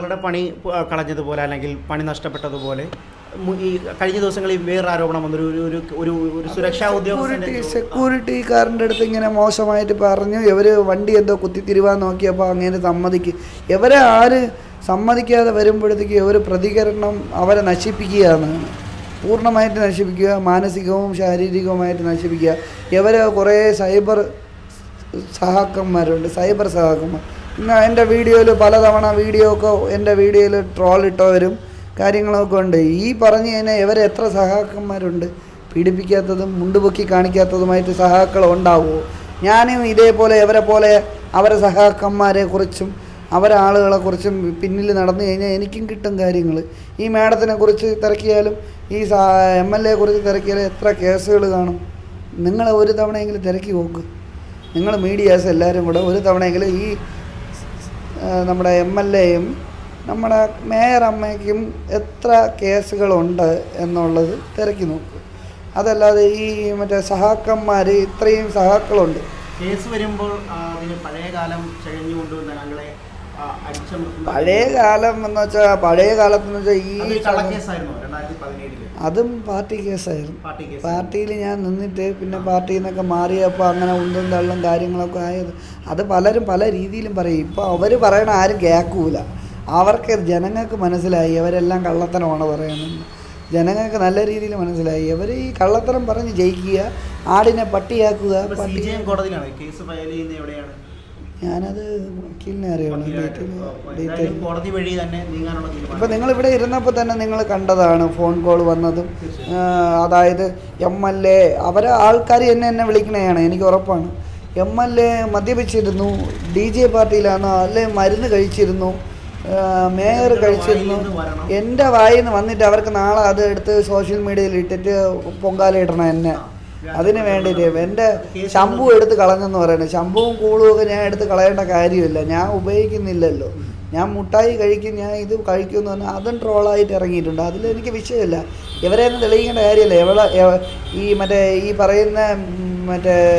നിങ്ങളുടെ പണി കളഞ്ഞതുപോലെ അല്ലെങ്കിൽ പണി നഷ്ടപ്പെട്ടതുപോലെ ഈ കഴിഞ്ഞ ദിവസങ്ങളിൽ വേറെ ആരോപണം വന്നൊരു ഒരു ഒരു ഒരു ഒരു സുരക്ഷാ ഉദ്യോഗസ്ഥ സെക്യൂരിറ്റി സെക്യൂരിറ്റിക്കാരന്റെ അടുത്ത് ഇങ്ങനെ മോശമായിട്ട് പറഞ്ഞു. ഇവർ വണ്ടി എന്തോ കുത്തിത്തിരുവാൻ നോക്കിയപ്പോൾ അങ്ങനെ സമ്മതിക്കും. ഇവരെ ആര് സമ്മതിക്കാതെ വരുമ്പോഴത്തേക്ക് ഇവർ പ്രതികരണം അവരെ നശിപ്പിക്കുകയാണ്. പൂർണമായിട്ട് നശിപ്പിക്കുക മാനസികവും ശാരീരികവുമായിട്ട് നശിപ്പിക്കുക. ഇവരെ കുറേ സൈബർ സഹാക്കന്മാരുണ്ട് സൈബർ സഹാക്കന്മാർ. എന്റെ വീഡിയോയിൽ പലതവണ വീഡിയോ ഒക്കെ എന്റെ വീഡിയോയിൽ ട്രോൾ ഇട്ടവരും കാര്യങ്ങളൊക്കെ ഉണ്ട്. ഈ പറഞ്ഞു കഴിഞ്ഞാൽ ഇവരെ എത്ര സഹാക്കന്മാരുണ്ട്? പീഡിപ്പിക്കാത്തതും മുണ്ടുപൊക്കി കാണിക്കാത്തതുമായിട്ട് സഹാക്കൾ ഉണ്ടാവുമോ ഞാനും ഇതേപോലെ ഇവരെ പോലെ അവരെ സഹാക്കന്മാരെ കുറിച്ചും അവരെ കുറിച്ചും പിന്നിൽ നടന്നു കഴിഞ്ഞാൽ എനിക്കും കിട്ടും കാര്യങ്ങൾ ഈ മാഡത്തിനെ കുറിച്ച് തിരക്കിയാലും ഈ എം എൽ എ കുറിച്ച് തിരക്കിയാലും എത്ര കേസുകൾ കാണും? നിങ്ങൾ ഒരു തവണയെങ്കിലും തിരക്കി നോക്ക്. നിങ്ങൾ മീഡിയാസ് എല്ലാവരും കൂടെ ഒരു തവണയെങ്കിലും ഈ നമ്മുടെ എം എൽ എയും നമ്മുടെ മേയർ അമ്മയ്ക്കും എത്ര കേസുകളുണ്ട് എന്നുള്ളത് തിരക്കി നോക്കും. അതല്ലാതെ ഈ മറ്റേ സഹാക്കന്മാർ ഇത്രയും സഹാക്കളുണ്ട്. കേസ് വരുമ്പോൾ പഴയ കാലം ചഴഞ്ഞുകൊണ്ട് ഞങ്ങളെ പഴയ കാലം എന്ന് വെച്ചാൽ പഴയ കാലത്ത് എന്ന് വെച്ചാൽ ഈ അതും പാർട്ടി കേസായിരുന്നു. പാർട്ടി പാർട്ടിയിൽ ഞാൻ നിന്നിട്ട് പിന്നെ പാർട്ടിയിൽ നിന്നൊക്കെ മാറിയപ്പോൾ അങ്ങനെ ഉണ്ടും തള്ളും കാര്യങ്ങളൊക്കെ ആയത്. അത് പലരും പല രീതിയിലും പറയും. ഇപ്പോൾ അവർ പറയണ ആരും കേൾക്കൂല അവർക്ക് ജനങ്ങൾക്ക് മനസ്സിലായി. അവരെല്ലാം കള്ളത്തനമാണ് പറയുന്നത്. ജനങ്ങൾക്ക് നല്ല രീതിയിൽ മനസ്സിലായി. അവർ ഈ കള്ളത്തരം പറഞ്ഞ് ജയിക്കുക ആടിനെ പട്ടിയാക്കുക കോടതിയിലാണ്. കേസ് ഫയൽ ചെയ്യുന്നത് എവിടെയാണ്? ഞാനത് വക്കീലിനെ അറിയണം. കോടതി വഴി തന്നെ ഇപ്പം നിങ്ങൾ ഇവിടെ ഇരുന്നപ്പോൾ തന്നെ നിങ്ങൾ കണ്ടതാണ് ഫോൺ കോൾ വന്നതും. അതായത് എം എൽ എ അവരെ ആൾക്കാർ എന്നെ എന്നെ വിളിക്കണേയാണ് എനിക്ക് ഉറപ്പാണ്. എം എൽ എ മദ്യപിച്ചിരുന്നു. ഡി ജെ പാർട്ടിയിലാണോ. അല്ലെ മരുന്ന് കഴിച്ചിരുന്നു. മേയർ കഴിച്ചിരുന്നു. എന്റെ വായിൽ നിന്ന് വന്നിട്ട് അവർക്ക് നാളെ അത് എടുത്ത് സോഷ്യൽ മീഡിയയിൽ ഇട്ടിട്ട് പൊങ്കാല ഇടണം എന്നെ. അതിന് വേണ്ടിയിട്ട് എന്റെ ശമ്പു എടുത്ത് കളഞ്ഞെന്ന് പറയുന്നത് ശമ്പുവും കൂളും ഒക്കെ ഞാൻ എടുത്ത് കളയേണ്ട കാര്യമില്ല. ഞാൻ ഉപയോഗിക്കുന്നില്ലല്ലോ. ഞാൻ മുട്ടായി കഴിക്കും ഞാൻ ഇത് കഴിക്കുമെന്ന് പറഞ്ഞാൽ അതും ട്രോളായിട്ട് ഇറങ്ങിയിട്ടുണ്ട്. അതിലെനിക്ക് വിഷയമില്ല. ഇവരെ ഒന്നും തെളിയിക്കേണ്ട കാര്യമില്ല. എവിടെ എവ- ഈ മറ്റേ ഈ പറയുന്ന മറ്റേ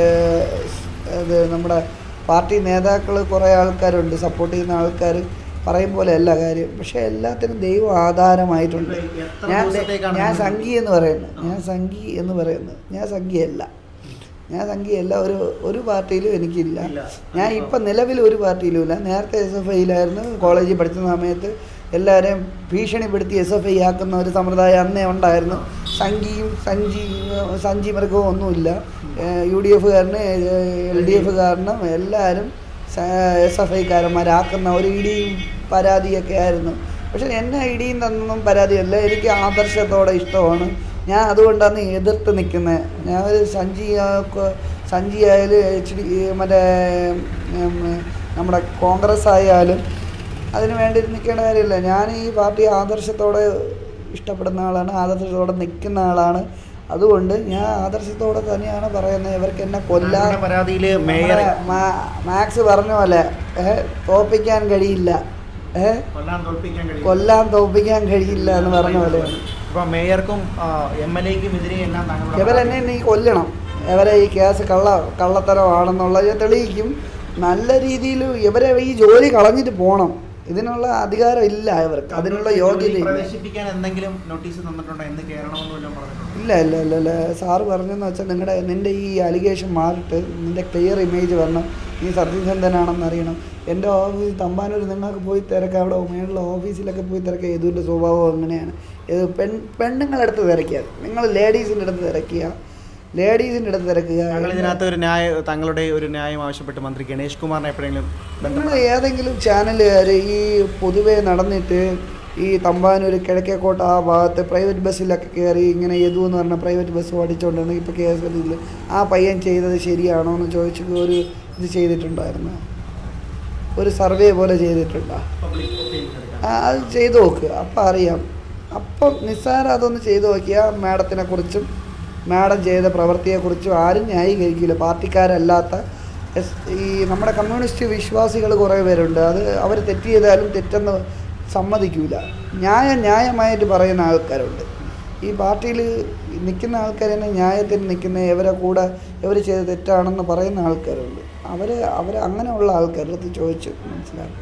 ഇത് നമ്മുടെ പാർട്ടി നേതാക്കൾ കുറേ ആൾക്കാരുണ്ട്. സപ്പോർട്ട് ചെയ്യുന്ന ആൾക്കാർ പറയും പോലെ അല്ല കാര്യം. പക്ഷെ എല്ലാത്തിനും ദൈവം ആധാരമായിട്ടുണ്ട്. ഞാൻ ഞാൻ സംഘി എന്ന് പറയുന്നത്. ഞാൻ സംഘി എന്ന് പറയുന്നത്. ഞാൻ സംഘിയല്ല. ഞാൻ സംഘിയല്ല. ഒരു ഒരു പാർട്ടിയിലും എനിക്കില്ല. ഞാൻ ഇപ്പം നിലവിൽ ഒരു പാർട്ടിയിലും ഇല്ല. നേരത്തെ എസ് എഫ് ഐയിലായിരുന്നു കോളേജിൽ പഠിച്ച സമയത്ത് എല്ലാവരെയും ഭീഷണിപ്പെടുത്തി എസ് എഫ് ഐ ആക്കുന്ന ഒരു സമ്പ്രദായം അന്നേ ഉണ്ടായിരുന്നു. സംഘിയും സഞ്ചി സഞ്ചി മൃഗവും ഒന്നുമില്ല. യു ഡി എഫുകാരന് എൽ ഡി എഫുകാരനും എല്ലാവരും എസ് എഫ് ഐക്കാരന്മാരാക്കുന്ന ഒരു ഇടിയും പരാതിയൊക്കെ ആയിരുന്നു. പക്ഷെ എന്നെ ഇടിയും തന്നൊന്നും പരാതിയല്ല. എനിക്ക് ആദർശത്തോടെ ഇഷ്ടമാണ്. ഞാൻ അതുകൊണ്ടാണ് എതിർത്ത് നിൽക്കുന്നത് ഞാൻ ഒരു സഞ്ജി സഞ്ജി ആയാലും എച്ച് ഡി മറ്റേ നമ്മുടെ കോൺഗ്രസ് ആയാലും അതിന് വേണ്ടി നിൽക്കേണ്ട കാര്യമില്ല. ഞാൻ ഈ പാർട്ടി ആദർശത്തോടെ ഇഷ്ടപ്പെടുന്ന ആളാണ് ആദർശത്തോടെ നിൽക്കുന്ന ആളാണ്. അതുകൊണ്ട് ഞാൻ ആദർശത്തോടെ തന്നെയാണ് പറയുന്നത് ഇവർക്ക് എന്നെ കൊല്ലാൻ പരാതിയിൽ മേയർ മാക്സ് പറഞ്ഞ പോലെ തോപ്പിക്കാൻ കഴിയില്ല. കൊല്ലാൻ തോൽപ്പിക്കാൻ കഴിയില്ല. എന്ന് പറഞ്ഞ പോലെ. മേയർക്കും എം എൽ എക്കും എതിരെ എല്ലാം താങ്കളുടെ ഇവരെന്നെ നീ കൊല്ലണം. ഇവരെ ഈ കേസ് കള്ള കള്ളത്തരമാണെന്നുള്ളത് തെളിയിക്കും. നല്ല രീതിയിൽ ഇവരെ ഈ ജോലി കളഞ്ഞിട്ട് പോകണം ഇതിനുള്ള അധികാരം ഇല്ല അവർക്ക് അതിനുള്ള യോഗ്യത ഇല്ല. ഇല്ല ഇല്ല ഇല്ല സാറ് പറഞ്ഞെന്ന് വെച്ചാൽ നിങ്ങളുടെ നിന്റെ ഈ അലിഗേഷൻ മാറിയിട്ട് നിന്റെ ക്ലിയർ ഇമേജ് വരണം. നീ സത്യസന്ധനാണെന്ന് അറിയണം. എന്റെ ഓഫീസ് തമ്പാനൂർ നിങ്ങൾക്ക് പോയി തിരക്കാം. അവിടെ മേളിലെ ഓഫീസിലൊക്കെ പോയി തിരക്കുക യദുവിന്റെ സ്വഭാവം അങ്ങനെയാണ്. ഇത് പെൺ പെണ്ണുങ്ങളെടുത്ത് തിരക്കുക നിങ്ങൾ ലേഡീസിന്റെ അടുത്ത് തിരക്കുക ലേഡീസിന്റെ അടുത്ത് തിരക്കുക. ഇതിനകത്ത് ഒരു ന്യായ തങ്ങളുടെ ഒരു ന്യായം ആവശ്യപ്പെട്ട് മന്ത്രി ഗണേഷ് കുമാറിനെ എപ്പോഴെങ്കിലും നിങ്ങൾ ഏതെങ്കിലും ചാനലുകാർ ഈ പൊതുവേ നടന്നിട്ട് ഈ തമ്പാനൂർ കിഴക്കേക്കോട്ട ആ ഭാഗത്ത് പ്രൈവറ്റ് ബസ്സിലൊക്കെ കയറി ഇങ്ങനെ യദു എന്ന് പറഞ്ഞ പ്രൈവറ്റ് ബസ് ഓടിച്ചുകൊണ്ടാണ് ഇപ്പോൾ കെ എസ് ഇതിൽ ആ പയ്യൻ ചെയ്തത് ശരിയാണോ എന്ന് ചോദിച്ചു ഒരു ഇത് ചെയ്തിട്ടുണ്ടായിരുന്നു? ഒരു സർവേ പോലെ ചെയ്തിട്ടുണ്ടോ? അത് ചെയ്തു നോക്കുക അപ്പം അറിയാം. അപ്പം നിസ്സാരം അതൊന്ന് ചെയ്തു നോക്കിയാൽ മാഡത്തിനെ കുറിച്ചും മാഡം ചെയ്ത പ്രവൃത്തിയെക്കുറിച്ചും ആരും ന്യായീകരിക്കില്ല. പാർട്ടിക്കാരല്ലാത്ത ഈ നമ്മുടെ കമ്മ്യൂണിസ്റ്റ് വിശ്വാസികൾ കുറേ പേരുണ്ട്. അത് അവർ തെറ്റ് ചെയ്താലും തെറ്റെന്ന് സമ്മതിക്കില്ല ന്യായം ന്യായമായിട്ട് പറയുന്ന ആൾക്കാരുണ്ട്. ഈ പാർട്ടിയിൽ നിൽക്കുന്ന ആൾക്കാർ തന്നെ ന്യായത്തിന് നിൽക്കുന്ന ഇവരെ കൂടെ ഇവർ ചെയ്ത തെറ്റാണെന്ന് പറയുന്ന ആൾക്കാരുണ്ട്. അവർ അവർ അങ്ങനെയുള്ള ആൾക്കാരുടെ അടുത്ത് ചോദിച്ച് മനസ്സിലാക്കുക.